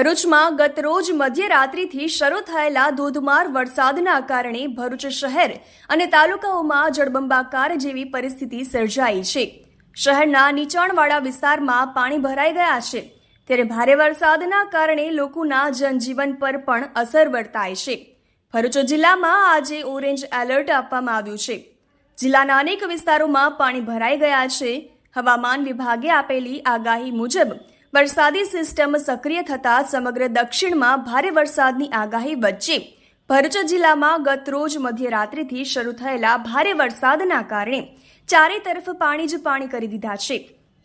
ભરૂચમાં ગત રોજ મધ્યરાત્રિથી શરૂ થયેલા ધોધમાર વરસાદના કારણે ભરૂચ શહેર અને તાલુકાઓમાં જળબંબાકાર જેવી પરિસ્થિતિ સર્જાઈ છે. શહેરના નીચાણવાળા વિસ્તારમાં પાણી ભરાઈ ગયા છે. ત્યારે ભારે વરસાદના કારણે લોકોના જનજીવન પર પણ અસર વર્તાય છે. ભરૂચ જિલ્લામાં આજે ઓરેન્જ એલર્ટ આપવામાં આવ્યું છે. જિલ્લાના અનેક વિસ્તારોમાં પાણી ભરાઈ ગયા છે. હવામાન વિભાગે આપેલી આગાહી મુજબ વરસાદી સિસ્ટમ સક્રિય થતા સમગ્ર દક્ષિણમાં ભારે વરસાદની આગાહી વચ્ચે. ભરૂચ જિલ્લામાં ગત રોજ મધ્યરાત્રિથી શરૂ થયેલા ભારે વરસાદના કારણે ચારે તરફ પાણી જ પાણી કરી દીધા છે.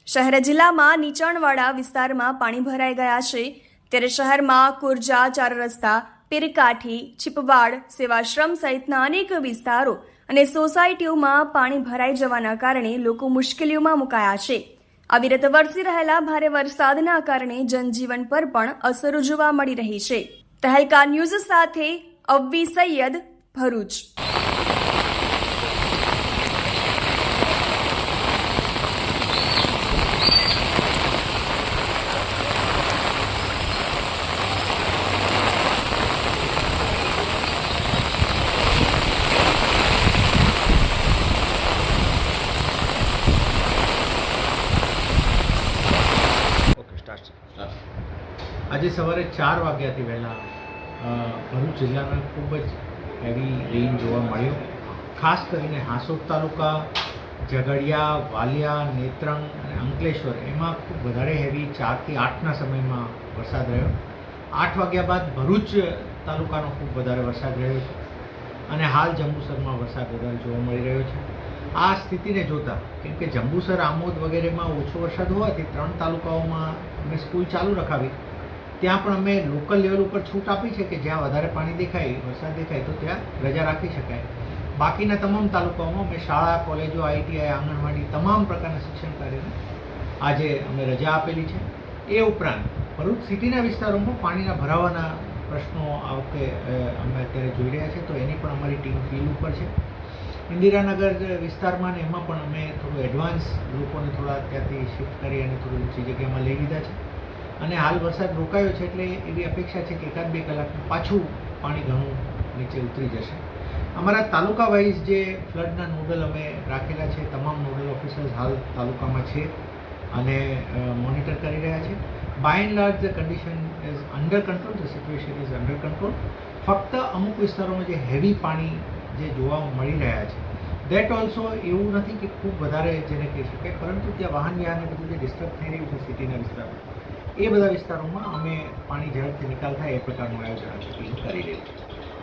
શહેર જિલ્લામાં નીચાણવાળા વિસ્તારમાં પાણી ભરાઈ ગયા છે. ત્યારે શહેરમાં કુરજા, ચાર રસ્તા, પીરકાઠી, છીપવાડ, સેવાશ્રમ સહિતના અનેક વિસ્તારો અને સોસાયટીઓમાં પાણી ભરાઈ જવાના કારણે લોકો મુશ્કેલીઓમાં મુકાયા છે. અવિરત વરસી રહેલા ભારે વરસાદના કારણે જનજીવન પર પણ અસરો જોવા મળી રહી છે. તહેલકા ન્યૂઝ સાથે અવ્વી સૈયદ ભરૂચ. આજે સવારે ચાર વાગ્યાથી વહેલા ભરૂચ જિલ્લામાં ખૂબ જ હેવી રેઇન જોવા મળ્યો. ખાસ કરીને હાંસોદ તાલુકા, ઝઘડિયા, વાલિયા, નેત્રંગ અને અંકલેશ્વર એમાં ખૂબ વધારે હેવી ચારથી આઠના સમયમાં વરસાદ રહ્યો. આઠ વાગ્યા બાદ ભરૂચ તાલુકાનો ખૂબ વધારે વરસાદ રહ્યો છે અને હાલ જંબુસરમાં વરસાદ વધારે જોવા મળી રહ્યો છે. આ સ્થિતિને જોતા, કેમ કે જંબુસર, આમોદ વગેરેમાં ઓછો વરસાદ હોવાથી ત્રણ તાલુકાઓમાં અમે સ્કૂલ ચાલુ રખાવી. ત્યાં પણ અમે લોકલ લેવલ ઉપર છૂટ આપી છે કે જ્યાં વધારે પાણી દેખાય, વરસાદ દેખાય, તો ત્યાં રજા રાખી શકાય. બાકીના તમામ તાલુકાઓમાં અમે શાળા, કોલેજો આઈટીઆઈ આંગણવાડી તમામ પ્રકારના શિક્ષણ કાર્યને આજે અમે રજા આપેલી છે. એ ઉપરાંત ભરૂચ સિટીના વિસ્તારોમાં પાણીના ભરાવાના પ્રશ્નો આ વખતે અમે અત્યારે જોઈ રહ્યા છે, તો એની પણ અમારી ટીમ ફીલ ઉપર છે. ઇન્દિરાનગર વિસ્તારમાં ને એમાં પણ અમે થોડું એડવાન્સ લોકોને થોડા ત્યાંથી શિફ્ટ કરી અને થોડું ઊંચી જગ્યામાં લઈ લીધા છે. અને હાલ વરસાદ રોકાયો છે એટલે એવી અપેક્ષા છે કે એકાદ બે કલાકમાં પાછું પાણી ઘણું નીચે ઉતરી જશે. અમારા તાલુકા વાઇઝ જે ફ્લડના નોડલ અમે રાખેલા છે, તમામ નોડલ ઓફિસર્સ હાલ તાલુકામાં છે અને મોનિટર કરી રહ્યા છે. By and large the condition is under control the situation is under control ફક્ત અમુક વિસ્તારોમાં જે હેવી પાણી જે જોવા મળી રહ્યા છે દેટ ઓલ્સો એવું નથી કે ખૂબ વધારે જેને કહી શકાય, પરંતુ ત્યાં વાહન વ્યવહારને બધું જે ડિસ્ટર્બ થઈ રહ્યું છે સિટીના વિસ્તારમાં. એ બધા વિસ્તારોમાં અમે પાણી ઝડપથી નિકાલ થાય એ પ્રકારનું આયોજન કરી રહ્યું છે